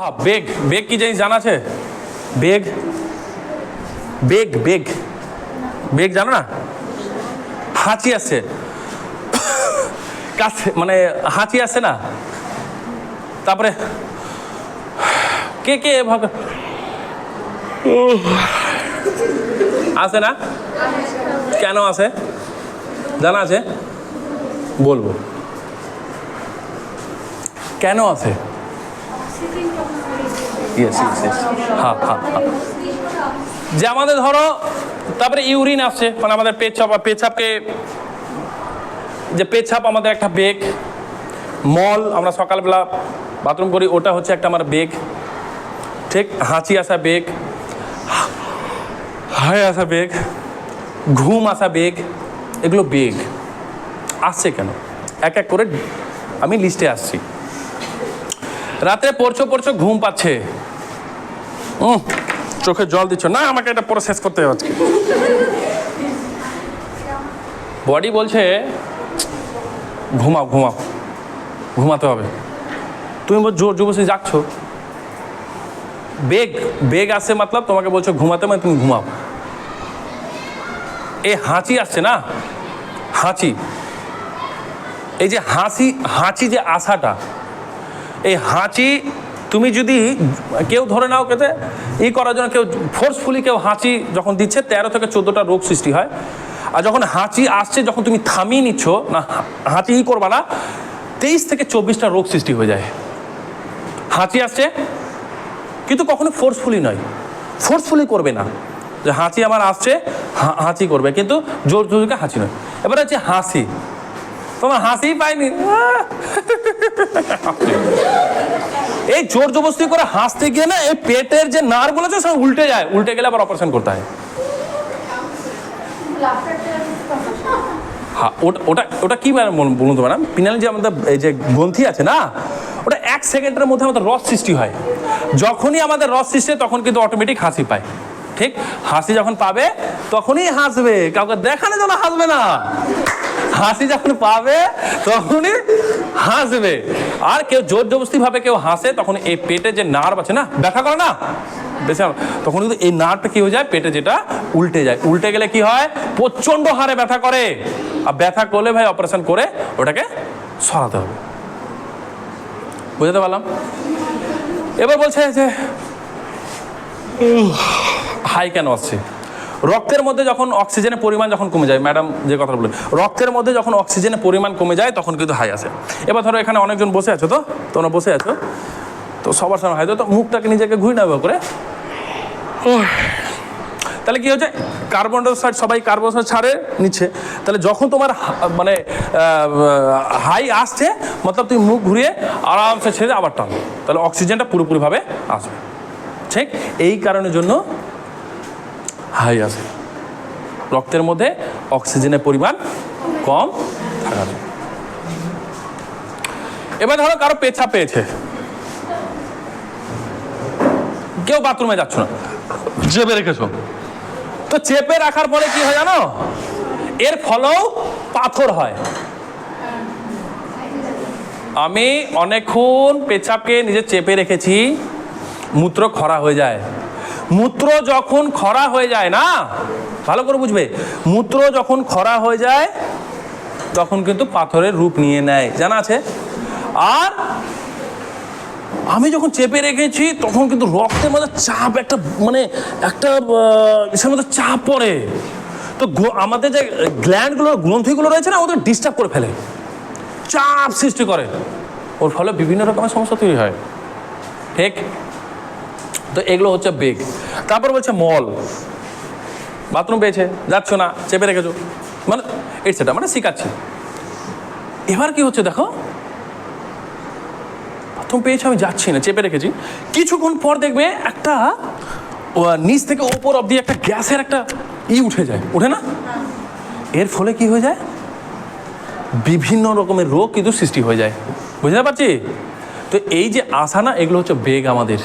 হ্যাঁ বেগ বেগ কি জিনিস জানা আছে? বেগ? বেগ বেগ। বেগ জানো না? হাঁচি আসছে কাছে মানে হাঁচি আসছে না? তারপরে, কে কে ভাগ আছে না? কেন আছে? জানা আছে? বলব। কেন আছে? ইয়েস ইয়েস ইয়েস হ্যাঁ হ্যাঁ যে আমাদের ধরো, তারপরে ইউরিন আসছে মানে আমাদের পেচ্ছাপ, পেচ্ছাপকে, যে পেচ্ছাপ আমাদের একটা বেগ, মল, আমরা সকালবেলা বাথরুম করি, ওটা হচ্ছে একটা আমার বেগ, ঠিক? হাঁচি আসা বেগ, হায় আসা বেগ, ঘুম আসা বেগ, এগুলো বেগ। আসছে কেন? এক এক করে আমি লিস্টে আসছি। রাত্রে পড়ছো পড়ছো, ঘুম পাচ্ছে। চোখে জল দিচ্ছ। না, আমাকে এটা পরে শেষ করতে হবে বডি বলছে, ঘুমাও ঘুমাও। ঘুমাতে হবে। তুমি জোর জবরদস্তি যাচ্ছ বেগ বেগ আসছে মতলব তোমাকে বলছো ঘুমাতে মানে তুমি ঘুমাও। এই হাঁচি আসছে না? হাঁচি। এই যে হাসি হাঁচি যে আশাটা এই হাঁচি, তুমি যদি কেউ ধরে নাও কেতে ই করার জন্য কেউ ফোর্সফুলি কেউ হাঁচি যখন দিচ্ছে, তেরো থেকে চোদ্দোটা রোগ সৃষ্টি হয়। আর যখন হাঁচি আসছে, যখন তুমি থামিয়ে নিচ্ছ, না, হাঁচি ই করবা না, তেইশ থেকে চব্বিশটা রোগ সৃষ্টি হয়ে যায়। হাঁচি আসছে, কিন্তু কখনো ফোর্সফুলি নয়। ফোর্সফুলি করবে না। যে হাঁচি আমার আসছে হাঁচি করবে, কিন্তু জোর জোরকে হাঁচি নয়। এবার হচ্ছে হাসি। তোমার হাসিই পাইনি। এই জোর জবস্তি করে হাসতে গিয়ে না এই পেটের যে নার্ভগুলো আছে সব উল্টে যায়। উল্টে গেলে আবার অপারেশন করতে হয়। ওটা ওটা ওটা কি ম্যাডাম বলুন তো ম্যাডাম? পিনাল যে আমাদের, এই যে গ্রন্থি আছে না, ওটা এক সেকেন্ডের মধ্যে আমাদের রস সৃষ্টি হয়। যখনই আমাদের রস সৃষ্টি তখন কিন্তু অটোমেটিক হাসি পায়। ঠিক? হাসি যখন পাবে, তখনই হাসবে। কাউকে দেখানো যেন হাসবে না। হাসি যখন পাবে, তখনই হাসবে। আর কেউ জোর জবস্তি ভাবে কেউ হাসে, তখন এই পেটে যে নার্ভ আছে না, ব্যথা করে না? তখন কিন্তু এই নার্ভটা কি হয়ে যায়? পেটে যেটা উল্টে যায়। উল্টে গেলে কি হয়? প্রচণ্ড হারে ব্যথা করে। আর ব্যথা করলে ভাই অপারেশন করে ওটাকে সরাতে হবে। বুঝতে পারলাম? এবার বলছে যে হাই কেন আসছে? রক্তের মধ্যে যখন অক্সিজেনের পরিমাণ যখন কমে যায় ম্যাডাম যে কথা বলে রক্তের মধ্যে যখন অক্সিজেনের পরিমাণ কমে যায় তখন কিন্তু হাই আসে এবার ধরো এখানে অনেকজন বসে আছো তো? তোমরা বসে আছো? তো সবার সামনে হাই তো মুখটাকে নিজেকে ঘুরে নেবে করে। তাহলে কি হচ্ছে? কার্বন ডাইঅক্সাইড সবাই কার্বন ডাইঅক্সাইড ছাড়ে নিচ্ছে। তাহলে যখন তোমার মানে হাই আসছে মতলব তুমি মুখ ঘুরিয়ে আরামসে ছেড়ে আবার টানো। তাহলে অক্সিজেনটা পুরোপুরিভাবে আসবে। ঠিক? এই কারণের জন্য হাই আসে রক্তের মধ্যে অক্সিজেনের পরিমাণ কম থাকা যায়। এবার ধরো কারও পেছাব পেয়েছে। কেউ বাথরুমে যাচ্ছ না। চেপে রেখেছো। তো চেপে রাখার পরে কি হয় জানো? এর ফলেও পাথর হয়। আমি অনেকক্ষণ পেছাপকে নিজে চেপে রেখেছি। মূত্র খরা হয়ে যায়। মূত্র যখন খরা হয়ে যায় না, ভালো করে বুঝবে, মূত্র যখন খরা হয়ে যায়, তখন কিন্তু পাথরের রূপ নিয়ে নেয়, জানা আছে? আর আমি যখন চেপে রেখেছি, তখন কিন্তু রক্তের মধ্যে চাপ, একটা মানে একটা ইসের মধ্যে চাপ পড়ে। তো আমাদের যে গ্ল্যান্ডগুলো গ্রন্থিগুলো রয়েছে না, ওদের ডিস্টার্ব করে ফেলে। চাপ সৃষ্টি করে। ওর ফলে বিভিন্ন রকমের সমস্যা তৈরি হয়। ঠিক? তো এগুলো হচ্ছে বেগ তারপর বলছে মল বাথরুম পেয়েছে, যাচ্ছ না, চেপে রেখেছো। মানে এটসেটা মানে শিখাচ্ছি। এবার কি হচ্ছে দেখো? প্রথম পেয়েছি, আমি যাচ্ছি না, চেপে রেখেছি। কিছুক্ষণ পর দেখবে একটা নিচ থেকে ওপর অব্দি একটা গ্যাসের একটা ই উঠে যায়। উঠে না? এর ফলে কি হয়ে যায়? বিভিন্ন রকমের রোগ কিন্তু সৃষ্টি হয়ে যায়। বুঝতে পারছি? তো এই যে আশা না এগুলো হচ্ছে বেগ আমাদের।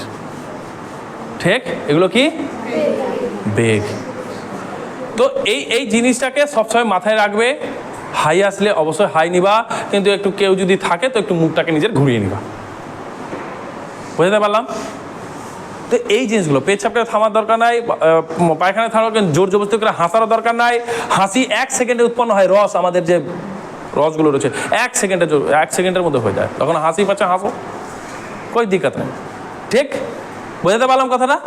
ঠিক? এগুলো কি? বেগ। তো এই এই জিনিসটাকে সবসময় মাথায় রাখবে। হাই আসলে অবশ্যই হাই নিবা, কিন্তু একটু কেউ যদি থাকে, তো একটু মুখটাকে নিজের ঘুরিয়ে নিবা। বুঝতে পারলাম? তো এই জিনিসগুলো পেচ্ছাপটা থামার দরকার নাই পায়খানা থামার জোর জবরদস্তি করে হাসারও দরকার নাই। হাসি এক সেকেন্ডে উৎপন্ন হয়, রস, আমাদের যে রসগুলো রয়েছে, এক সেকেন্ডে এক সেকেন্ডের মধ্যে হয়ে যায়। তখন হাসি পাচ্ছে, হাসো। কই দিক্কত নেই ঠিক? বুঝতে পারলাম কথাটা?